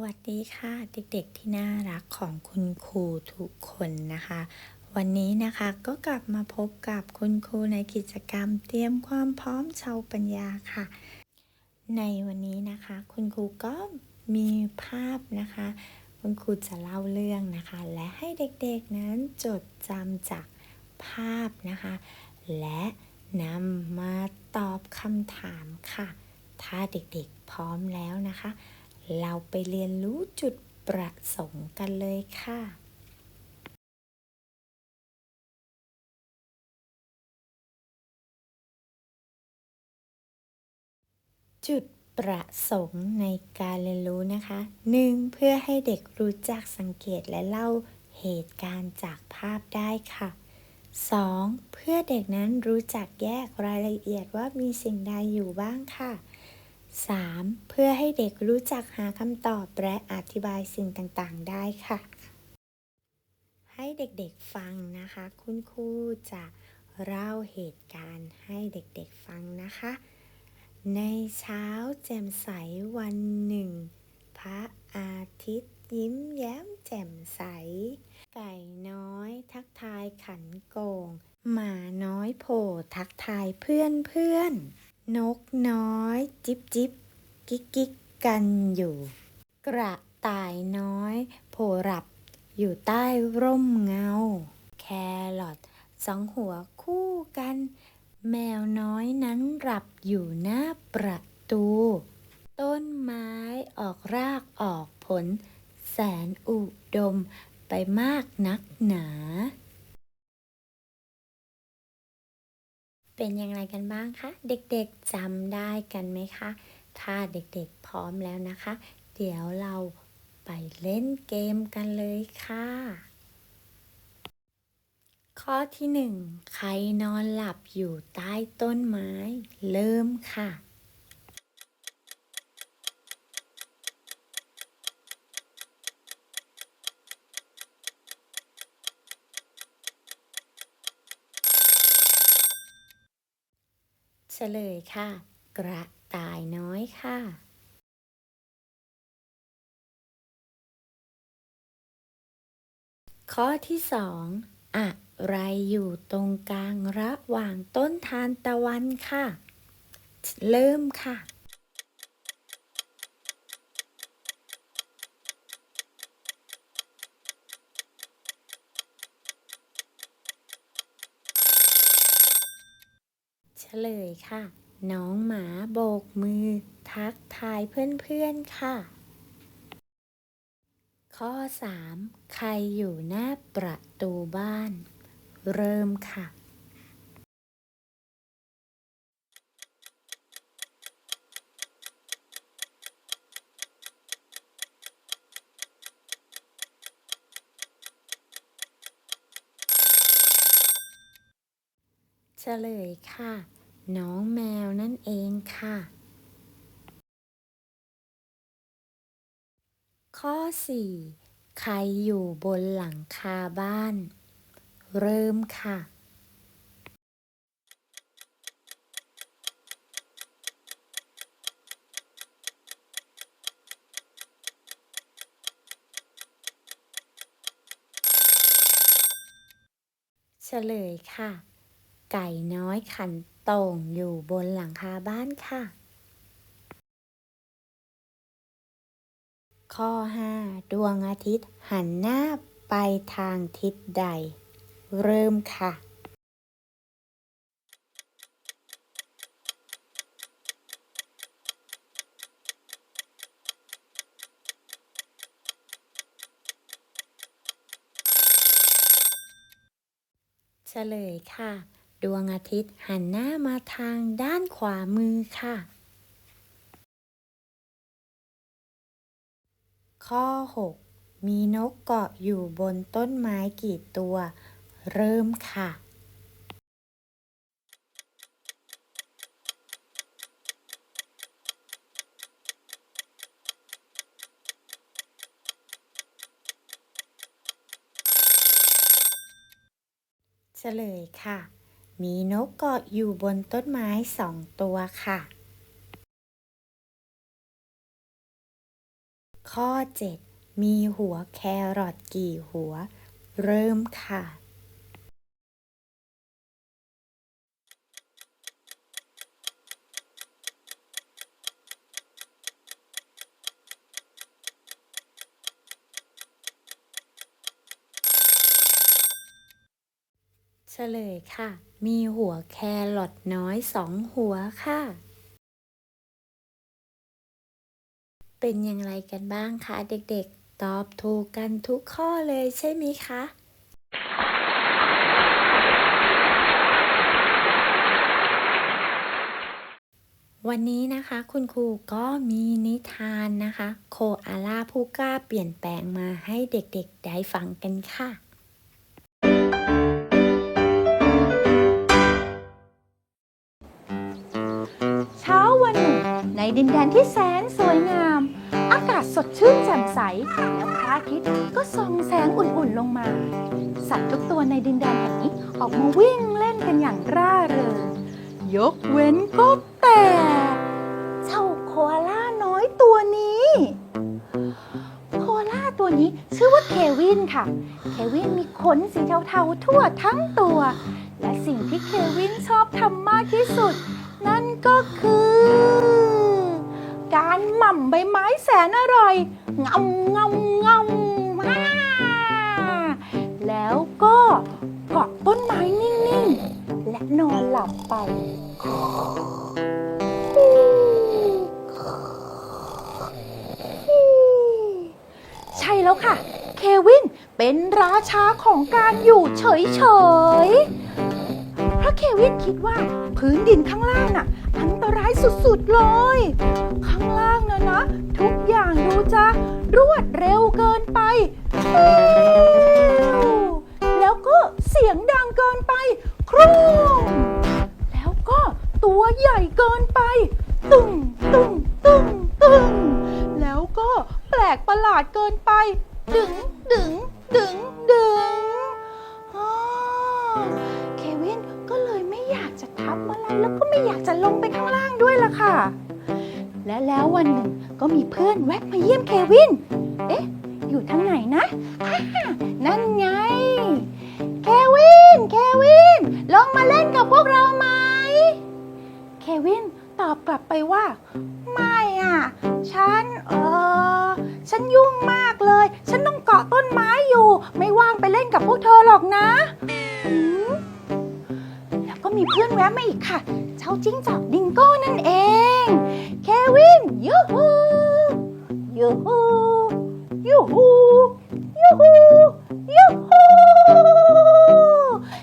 วัสดีค่ะเด็กๆที่น่ารักของคุณครูทุกคนนะคะ วันนี้นะคะก็กลับมาพบกับคุณครูในกิจกรรมเตรียมความพร้อมชาวปัญญาค่ะ ในวันนี้นะคะ คุณครูก็มีภาพนะคะ คุณครูจะเล่าเรื่องนะคะ และให้เด็กๆนั้นจดจำจากภาพนะคะ และนำมาตอบคำถามค่ะ ถ้าเด็กๆพร้อมแล้วนะคะ เราไปเรียนรู้จุดประสงค์กันเลยค่ะจุดประสงค์ในการเรียนรู้นะคะ 1. เพื่อให้เด็กรู้จักสังเกตและเล่าเหตุการณ์จากภาพได้ค่ะ 2. เพื่อเด็กนั้นรู้จักแยกรายละเอียดว่ามีสิ่งใดอยู่บ้างค่ะ 3. เพื่อให้เด็กรู้จักหาคำตอบและอธิบายสิ่งต่างๆ ได้ค่ะ ให้เด็กๆฟังนะคะ คุณครูจะเล่าเหตุการณ์ให้เด็กๆฟังนะคะ ในเช้าแจ่มใสวันหนึ่ง พระอาทิตย์ยิ้มแย้มแจ่มใส ไก่น้อยทักทายขันโกง หมาน้อยโผล่ทักทายเพื่อนเพื่อน นกน้อย จิบจิบกิ๊กกิ๊กกันอยู่ กระต่ายน้อย โผล่หลับ อยู่ใต้ร่มเงา แครอทสองหัวคู่กัน แมวน้อยนั้นหลับอยู่หน้าประตู ต้นไม้ออกรากออกผล แสนอุดมไปมากนักหนา เป็นอย่างไรกันบ้างคะ เด็กๆจำได้กันไหมคะ ถ้าเด็กๆพร้อมแล้วนะคะ เดี๋ยวเราไปเล่นเกมกันเลยค่ะ ข้อที่หนึ่งใครนอนหลับอยู่ใต้ต้นไม้ เริ่มค่ะ ฉลยค่ะ กระต่ายน้อยค่ะข้อที่สองอะไรอยู่ตรงกลางระหว่างต้นทานตะวันค่ะ เริ่มค่ะ ลยค่ะ น้องหมาโบกมือ ทักทายเพื่อนๆค่ะ ข้อ 3 ใครอยู่หน้าประตูบ้าน เริ่มค่ะเฉลยค่ะ น้องแมวนั่นเองค่ะ ข้อ 4 ใครอยู่บนหลังคาบ้าน เริ่มค่ะเฉลยค่ะ ไก่น้อยขัน โต่งอยู่บนหลังคาบ้านค่ะ ข้อ 5 ดวงอาทิตย์หันหน้าไปทางทิศใด เริ่มค่ะ เฉลยค่ะ ดวงอาทิตย์หันหน้ามาทางด้านขวามือค่ะ ข้อ 6 มีนกเกาะอยู่บนต้นไม้กี่ตัว เริ่มค่ะเฉลยค่ะ มีนกเกาะอยู่บนต้นไม้สองตัวค่ะ ข้อ 7 มีหัวแครอทกี่หัว เริ่มค่ะ ลยค่ะ มีหัวแครอทน้อยสองหัวค่ะ เป็นอย่างไรกันบ้างคะเด็กๆ ตอบถูกกันทุกข้อเลยใช่ไหมคะวันนี้นะคะคุณครูก็มีนิทานนะคะ โคอาล่าผู้กล้าเปลี่ยนแปลงมาให้เด็กๆ ได้ฟังกันค่ะ ในดินแดนที่แสนสวยงาม อากาศสดชื่นแจ่มใส แล้วพระอาทิตย์ก็ส่องแสงอุ่นๆลงมา สัตว์ทุกตัวในดินแดนแห่งนี้ออกมาวิ่งเล่นกันอย่างร่าเริง ยกเว้นก็แต่เจ้าโคอาล่าน้อยตัวนี้ โคอาล่าตัวนี้ชื่อว่าเควินค่ะ เควินมีขนสีเทาๆทั่วทั้งตัว และสิ่งที่เควินชอบทำมากที่สุด นั่นก็คือ การหม่ำใบไม้แสนอร่อยงำงำงำฮ่าแล้วก็เกาะต้นไม้นิ่งๆ และนอนหลับไป ใช่แล้วค่ะ เควินเป็นราชาของการอยู่เฉยๆ เพราะเควินคิดว่าพื้นดินข้างล่างน่ะ อันตรายสุดๆเลย ข้างล่างนะนะ ทุกอย่างดูจะรวดเร็วเกินไป แล้วก็เสียงดังเกินไป ครูมแล้วก็ตัวใหญ่เกินไป ตึงตึงตึงตึงแล้วก็แปลกประหลาดเกินไป ดึงดึงดึงดึง แล้วก็ไม่อยากจะลงไปข้างล่างด้วยล่ะค่ะ และแล้ววันหนึ่งก็มีเพื่อนแวะมาเยี่ยมเควิน เอ๊ะ อยู่ทางไหนนะฮ่านั่นไง เควิน เควิน ลงมาเล่นกับพวกเราไหม เควินตอบกลับไปว่า ไม่อะ ฉัน เออ ฉันยุ่งมากเลย ฉันต้องเกาะต้นไม้อยู่ ไม่ว่างไปเล่นกับพวกเธอหรอกนะหืม มีเพื่อนแวะมาอีกค่ะ เจ้าจิ้งจอกดิงโก้นั่นเอง เควินยูฮูยูฮูยูฮูยูฮูยูฮู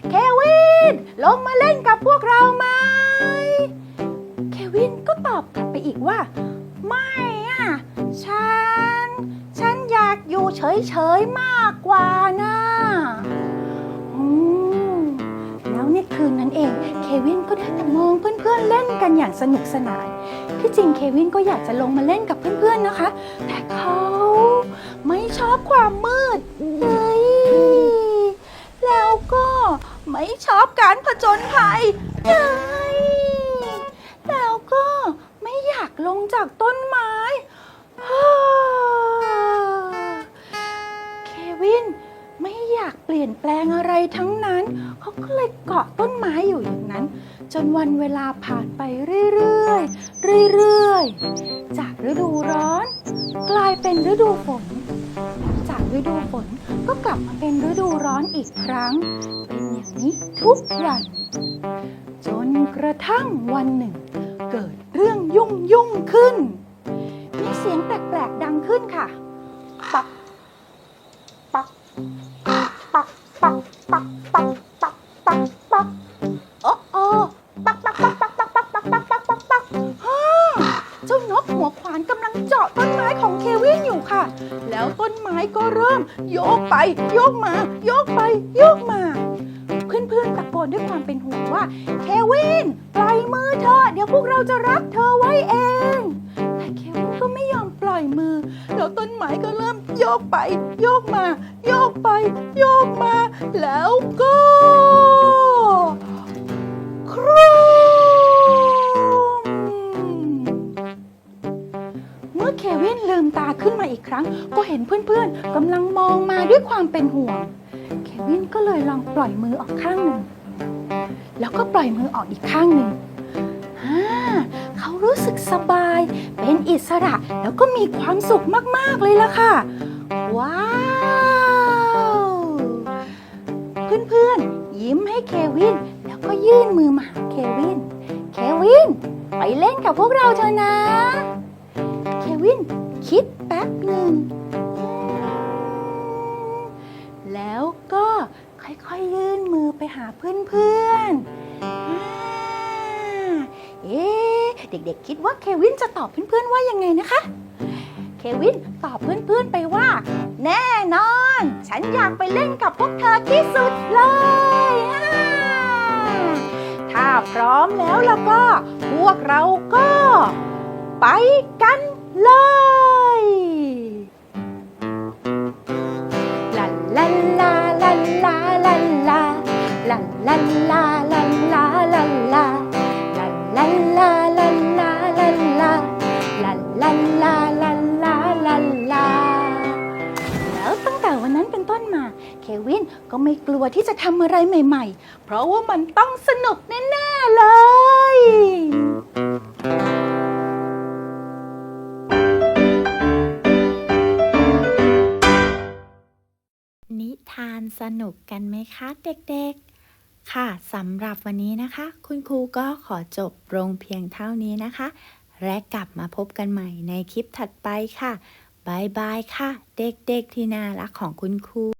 เควินลงมาเล่นกับพวกเราไหมเควินก็ตอบกลับไปอีกว่า ไม่อะ ฉัน ฉันอยากอยู่เฉยๆมากกว่านะอืม แล้วในคืนนั้นเอง เควินก็ได้แต่มองเพื่อนๆเล่นกันอย่างสนุกสนาน ที่จริงเควินก็อยากจะลงมาเล่นกับเพื่อนๆนะคะ แต่เขาไม่ชอบความมืดเลยแล้วก็ไม่ชอบการผจญภัยเลยแล้วก็ไม่อยากลงจากต้นไม้ ปลี่ยนแปลงอะไรทั้งนั้น เขาก็เลยเกาะต้นไม้อยู่อย่างนั้น จนวันเวลาผ่านไปเรื่อยๆเรื่อยๆ จากฤดูร้อน กลายเป็นฤดูฝน จากฤดูฝนก็กลับมาเป็นฤดูร้อนอีกครั้ง เป็นอย่างนี้ทุกวัน จนกระทั่งวันหนึ่ง เกิดเรื่องยุ่งยุ่งขึ้น นด้วยความเป็นห่วงว่า เควิน ปล่อยมือเธอ เดี๋ยวพวกเราจะรับเธอไว้เอง แต่เควินก็ไม่ยอมปล่อยมือ แล้วต้นไม้ก็เริ่มโยกไป โยกมา โยกไป โยกมา แล้วก็ครูมเมื่อมื่อเควินลืมตาขึ้นมาอีกครั้ง ก็เห็นเพื่อนๆกำลังมองมาด้วยความเป็นห่วง เควินก็เลยลองปล่อยมือออกข้างหนึ่ง แล้วก็ปล่อยมือออกอีกข้างหนึ่งอ่าเขารู้สึกสบาย เป็นอิสระแล้วก็มีความสุขมาก ๆ เลยล่ะค่ะ ว้าว เพื่อน ๆ ยิ้มให้เควิน แล้วก็ยื่นมือมาหาเควิน เควิน ไปเล่นกับพวกเราเถอะนะ เควิน คิดแป๊บหนึ่ง ค่อยๆ ยื่นมือไปหาเพื่อนๆอ่าเอ๊ะเด็กๆ คิดว่าเควินจะตอบเพื่อนๆ ว่ายังไงนะคะ เควินตอบเพื่อนๆ ไปว่า แน่นอน ฉันอยากไปเล่นกับพวกเธอที่สุดเลยอ่าถ้าพร้อมแล้วแล้วก็ พวกเราก็ ไปกันเลย ไม่กลัวที่จะทำอะไรใหม่ๆ เพราะว่ามันต้องสนุกแน่ๆเลย นิทานสนุกกันไหมคะเด็กๆ ค่ะสำหรับวันนี้นะคะ คุณครูก็ขอจบลงเพียงเท่านี้นะคะ และกลับมาพบกันใหม่ในคลิปถัดไปค่ะบายบายค่ะ เด็กๆที่น่ารักของคุณครู